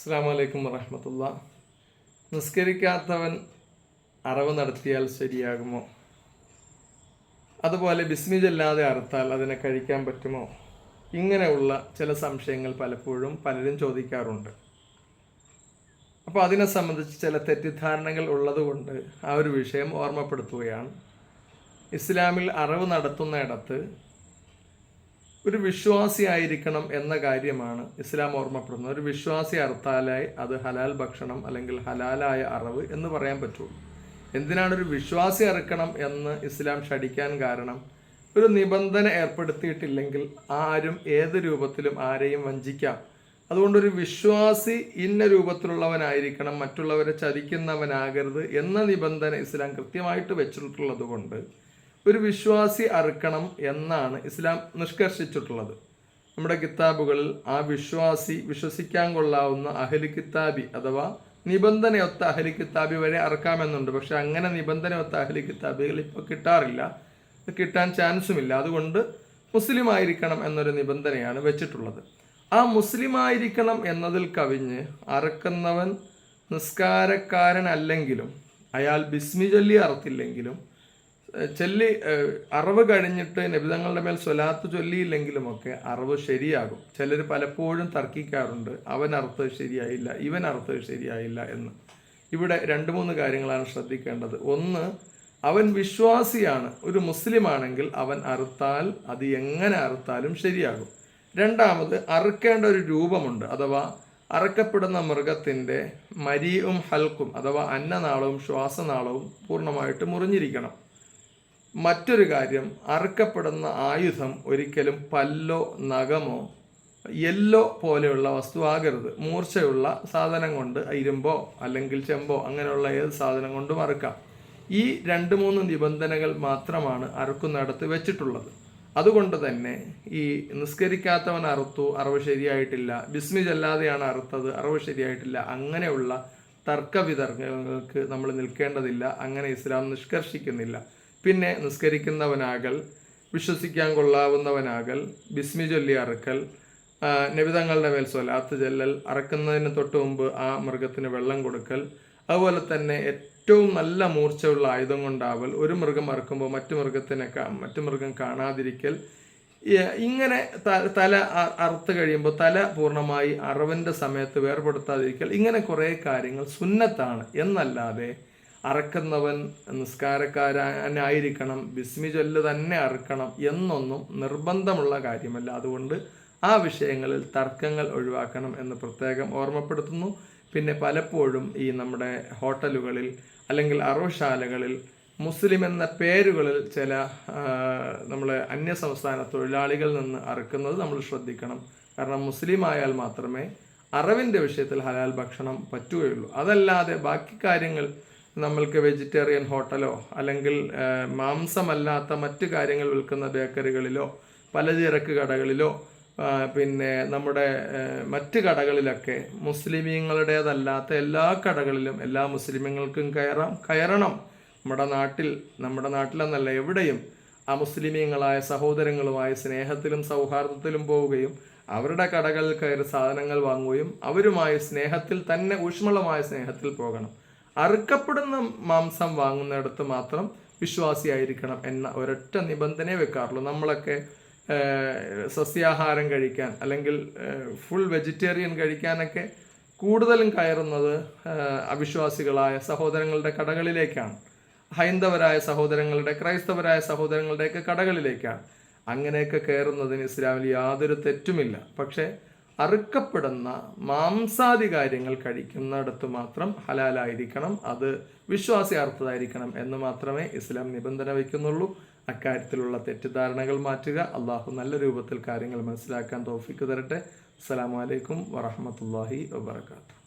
അസ്സാം വലൈക്കും വറഹമത്തുള്ള. നിസ്കരിക്കാത്തവൻ അറവ് നടത്തിയാൽ ശരിയാകുമോ? അതുപോലെ ബിസ്മിജല്ലാതെ അറുത്താൽ അതിനെ കഴിക്കാൻ പറ്റുമോ? ഇങ്ങനെയുള്ള ചില സംശയങ്ങൾ പലപ്പോഴും പലരും ചോദിക്കാറുണ്ട്. അപ്പോൾ അതിനെ സംബന്ധിച്ച് ചില തെറ്റിദ്ധാരണകൾ ഉള്ളതുകൊണ്ട് ആ ഒരു വിഷയം ഓർമ്മപ്പെടുത്തുകയാണ്. ഇസ്ലാമിൽ അറവ് നടത്തുന്നിടത്ത് ഒരു വിശ്വാസി ആയിരിക്കണം എന്ന കാര്യമാണ് ഇസ്ലാം ഓർമ്മപ്പെടുന്നത്. ഒരു വിശ്വാസി അർത്ഥാലായി അത് ഹലാൽ ഭക്ഷണം അല്ലെങ്കിൽ ഹലാലായ അറവ് എന്ന് പറയാൻ പറ്റുള്ളൂ. എന്തിനാണ് ഒരു വിശ്വാസി അറുക്കണം എന്ന് ഇസ്ലാം ഷടിക്കാൻ കാരണം? ഒരു നിബന്ധന ഏർപ്പെടുത്തിയിട്ടില്ലെങ്കിൽ ആരും ഏത് രൂപത്തിലും ആരെയും വഞ്ചിക്കാം. അതുകൊണ്ടൊരു വിശ്വാസി ഇന്ന രൂപത്തിലുള്ളവനായിരിക്കണം മറ്റുള്ളവരെ ചതിക്കുന്നവനാകരുത് എന്ന നിബന്ധന ഇസ്ലാം കൃത്യമായിട്ട് വെച്ചിട്ടുള്ളത് കൊണ്ട് ഒരു വിശ്വാസി അറുക്കണം എന്നാണ് ഇസ്ലാം നിഷ്കർഷിച്ചിട്ടുള്ളത്. നമ്മുടെ കിതാബുകളിൽ ആ വിശ്വാസി വിശ്വസിക്കാൻ കൊള്ളാവുന്ന അഹലി കിതാബി അഥവാ നിബന്ധനയൊത്ത അഹലി കിതാബി വരെ അറക്കാമെന്നുണ്ട്. പക്ഷെ അങ്ങനെ നിബന്ധനയൊത്ത അഹലി കിതാബികൾ ഇപ്പോൾ കിട്ടാറില്ല. കിട്ടാൻ ചാൻസും ഇല്ല അതുകൊണ്ട് മുസ്ലിം ആയിരിക്കണം എന്നൊരു നിബന്ധനയാണ് വെച്ചിട്ടുള്ളത്. ആ മുസ്ലിം ആയിരിക്കണം എന്നതിൽ കവിഞ്ഞ് അറക്കുന്നവൻ നിസ്കാരക്കാരനല്ലെങ്കിലും അയാൾ ബിസ്മി ചൊല്ലി അറത്തില്ലെങ്കിലും ചൊല്ലി അറിവ് കഴിഞ്ഞിട്ട് നബിതങ്ങളുടെ മേൽ സ്വലാത്ത് ചൊല്ലിയില്ലെങ്കിലുമൊക്കെ അറിവ് ശരിയാകും. ചിലർ പലപ്പോഴും തർക്കിക്കാറുണ്ട് അവൻ അർത്ഥം ശരിയായില്ല ഇവൻ അർത്ഥം ശരിയായില്ല എന്ന്. ഇവിടെ രണ്ട് മൂന്ന് കാര്യങ്ങളാണ് ശ്രദ്ധിക്കേണ്ടത്. ഒന്ന് അവൻ വിശ്വാസിയാണ് ഒരു മുസ്ലിം ആണെങ്കിൽ അവൻ അറുത്താൽ അത് എങ്ങനെ അറുത്താലും ശരിയാകും. രണ്ടാമത് അറുക്കേണ്ട ഒരു രൂപമുണ്ട് അഥവാ അറക്കപ്പെടുന്ന മൃഗത്തിന്റെ മരിയും ഹൽക്കും അഥവാ അന്നനാളവും ശ്വാസനാളവും പൂർണമായിട്ട് മുറിഞ്ഞിരിക്കണം. മറ്റൊരു കാര്യം അറുക്കപ്പെടുന്ന ആയുധം ഒരിക്കലും പല്ലോ നഖമോ യെല്ലോ പോലെയുള്ള വസ്തു ആകരുത് മൂർച്ചയുള്ള സാധനം കൊണ്ട് ഇരുമ്പോ അല്ലെങ്കിൽ ചെമ്പോ അങ്ങനെയുള്ള ഏത് സാധനം കൊണ്ടും അറുക്കാം. ഈ രണ്ട് മൂന്ന് നിബന്ധനകൾ മാത്രമാണ് അറുക്കുന്നിടത്ത് വെച്ചിട്ടുള്ളത്. അതുകൊണ്ട് തന്നെ ഈ നിസ്കരിക്കാത്തവൻ അറുത്തു അറിവ് ശരിയായിട്ടില്ല. ബിസ്മി ചെല്ലാതെയാണ് അറുത്തത് അറിവ് ശരിയായിട്ടില്ല. അങ്ങനെയുള്ള തർക്ക വിതർക്കങ്ങൾക്ക് നമ്മൾ നിൽക്കേണ്ടതില്ല. അങ്ങനെ ഇസ്ലാം നിഷ്കർഷിക്കുന്നില്ല. പിന്നെ നിസ്കരിക്കുന്നവനാകൽ വിശ്വസിക്കാൻ കൊള്ളാവുന്നവനാകൽ ബിസ്മി ചൊല്ലി അറുക്കൽ നബിതങ്ങളുടെ മേൽ സ്വലാത്ത് ചെല്ലൽ അറക്കുന്നതിന് തൊട്ട് മുമ്പ് ആ മൃഗത്തിന് വെള്ളം കൊടുക്കൽ അതുപോലെ തന്നെ ഏറ്റവും നല്ല മൂർച്ചയുള്ള ആയുധം കൊണ്ടാവൽ ഒരു മൃഗം അറുക്കുമ്പോൾ മറ്റു മൃഗത്തിനെ മറ്റു മൃഗം കാണാതിരിക്കൽ. ഇങ്ങനെ തല അറുത്ത് കഴിയുമ്പോൾ തല പൂർണമായി അറിവിന്റെ സമയത്ത് വേർപെടുത്താതിരിക്കൽ. ഇങ്ങനെ കുറേ കാര്യങ്ങൾ സുന്നത്താണ്. എന്നല്ലാതെ അറക്കുന്നവൻ നിസ്കാരക്കാരനായിരിക്കണം ബിസ്മി ചൊല്ല് തന്നെ അറക്കണം എന്നൊന്നും നിർബന്ധമുള്ള കാര്യമല്ല. അതുകൊണ്ട് ആ വിഷയങ്ങളിൽ തർക്കങ്ങൾ ഒഴിവാക്കണം എന്ന് പ്രത്യേകം ഓർമ്മപ്പെടുത്തുന്നു. പിന്നെ പലപ്പോഴും ഈ നമ്മുടെ ഹോട്ടലുകളിൽ അല്ലെങ്കിൽ അറവശാലകളിൽ മുസ്ലിം എന്ന പേരുകളിൽ ചില നമ്മളെ അന്യസംസ്ഥാന തൊഴിലാളികളിൽ നിന്ന് അറക്കുന്നത് നമ്മൾ ശ്രദ്ധിക്കണം. കാരണം മുസ്ലിം ആയാൽ മാത്രമേ അറിവിന്റെ വിഷയത്തിൽ ഹലാൽ ഭക്ഷണം പറ്റുകയുള്ളൂ. അതല്ലാതെ ബാക്കി കാര്യങ്ങൾ നമ്മൾക്ക് വെജിറ്റേറിയൻ ഹോട്ടലോ അല്ലെങ്കിൽ മാംസമല്ലാത്ത മറ്റു കാര്യങ്ങൾ വിൽക്കുന്ന ബേക്കറികളിലോ പലചരക്ക് കടകളിലോ പിന്നെ നമ്മുടെ മറ്റ് കടകളിലൊക്കെ മുസ്ലിമീങ്ങളുടേതല്ലാത്ത എല്ലാ കടകളിലും എല്ലാ മുസ്ലിമീങ്ങൾക്കും കയറാം കയറണം. നമ്മുടെ നാട്ടിൽ നമ്മുടെ നാട്ടിലെന്നല്ല എവിടെയും ആ മുസ്ലിമീങ്ങളായ സഹോദരങ്ങളുമായി സ്നേഹത്തിലും സൗഹാർദ്ദത്തിലും പോവുകയും അവരുടെ കടകളിൽ കയറി സാധനങ്ങൾ വാങ്ങുകയും അവരുമായി സ്നേഹത്തിൽ തന്നെ ഊഷ്മളമായ സ്നേഹത്തിൽ പോകണം. അറുക്കപ്പെടുന്ന മാംസം വാങ്ങുന്നിടത്ത് മാത്രം വിശ്വാസിയായിരിക്കണം എന്ന ഒരൊറ്റ നിബന്ധനയെ വെക്കാറുള്ളൂ. നമ്മളൊക്കെ സസ്യാഹാരം കഴിക്കാൻ അല്ലെങ്കിൽ ഫുൾ വെജിറ്റേറിയൻ കഴിക്കാനൊക്കെ കൂടുതലും കയറുന്നത് അവിശ്വാസികളായ സഹോദരങ്ങളുടെ കടകളിലേക്കാണ്. ഹൈന്ദവരായ സഹോദരങ്ങളുടെ ക്രൈസ്തവരായ സഹോദരങ്ങളുടെയൊക്കെ കടകളിലേക്കാണ്. അങ്ങനെയൊക്കെ കയറുന്നതിന് ഇസ്ലാമിൽ യാതൊരു തെറ്റുമില്ല. പക്ഷേ അറുക്കപ്പെടുന്ന മാംസാദി കാര്യങ്ങൾ കഴിക്കുന്നിടത്ത് മാത്രം ഹലാലായിരിക്കണം. അത് വിശ്വാസിയാർത്ഥതായിരിക്കണം എന്ന് മാത്രമേ ഇസ്ലാം നിബന്ധന വയ്ക്കുന്നുള്ളൂ. അക്കാര്യത്തിലുള്ള തെറ്റിദ്ധാരണകൾ മാറ്റുക. അള്ളാഹു നല്ല രൂപത്തിൽ കാര്യങ്ങൾ മനസ്സിലാക്കാൻ തോഫിക്ക് തരട്ടെ. അസ്സാം വലൈക്കും വറഹമത്തല്ലാഹി വാത്തു